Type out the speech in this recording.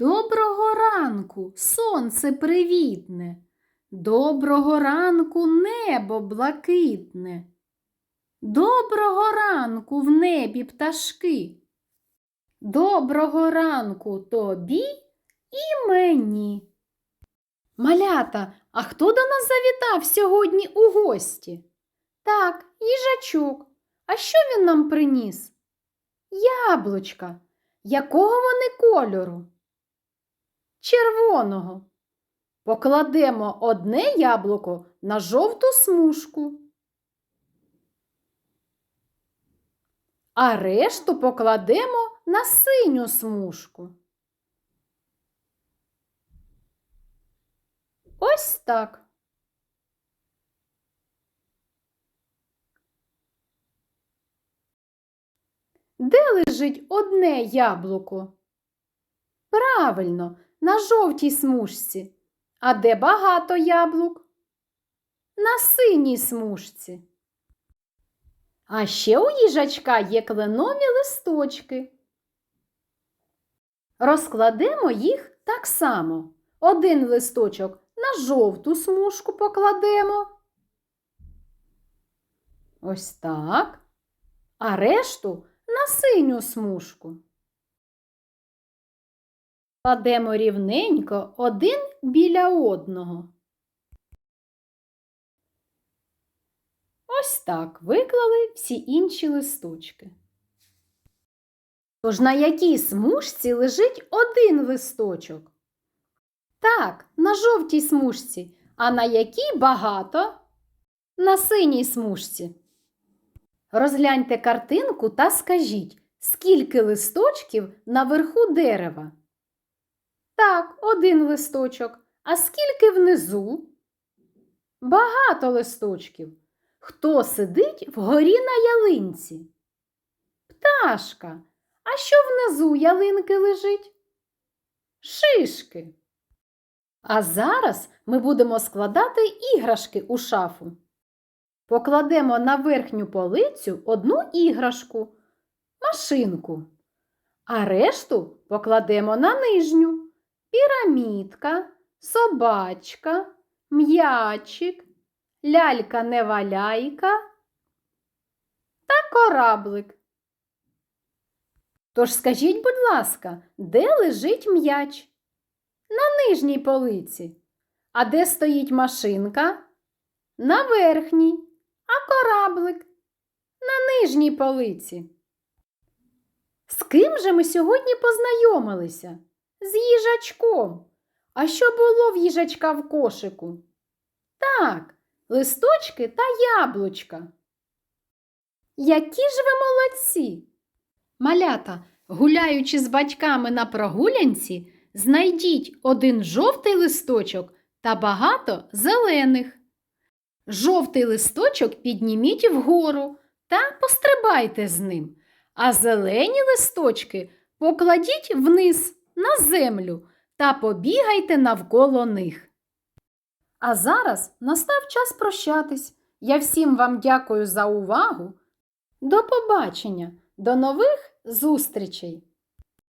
Доброго ранку, сонце привітне. Доброго ранку, небо блакитне. Доброго ранку в небі пташки. Доброго ранку тобі і мені. Малята, а хто до нас завітав сьогодні у гості? Так, їжачок. А що він нам приніс? Яблучка. Якого вони кольору? Червоного. Покладемо одне яблуко на жовту смужку. А решту покладемо на синю смужку. Ось так. Де лежить одне яблуко? Правильно, на жовтій смужці. А де багато яблук? На синій смужці. А ще у їжачка є кленові листочки. Розкладемо їх так само. Один листочок на жовту смужку покладемо. Ось так. А решту на синю смужку. Кладемо рівненько один біля одного. Ось так виклали всі інші листочки. Тож на якій смужці лежить один листочок? Так, на жовтій смужці, а на якій багато? На синій смужці. Розгляньте картинку та скажіть, скільки листочків наверху дерева? Так, один листочок. А скільки внизу? Багато листочків. Хто сидить вгорі на ялинці? Пташка. А що внизу ялинки лежить? Шишки. А зараз ми будемо складати іграшки у шафу. Покладемо на верхню полицю одну іграшку, машинку, а решту покладемо на нижню пірамідка, собачка, м'ячик, лялька-неваляйка та кораблик. Тож скажіть, будь ласка, де лежить м'яч? На нижній полиці. А де стоїть машинка? На верхній, а кораблик на нижній полиці. З ким же ми сьогодні познайомилися? З їжачком. А що було в їжачка в кошику? Так, листочки та яблучка. Які ж ви молодці! Малята, гуляючи з батьками на прогулянці, знайдіть один жовтий листочок та багато зелених. Жовтий листочок підніміть вгору та пострибайте з ним, а зелені листочки покладіть вниз на землю та побігайте навколо них. А зараз настав час прощатись. Я всім вам дякую за увагу. До побачення, до нових зустрічей!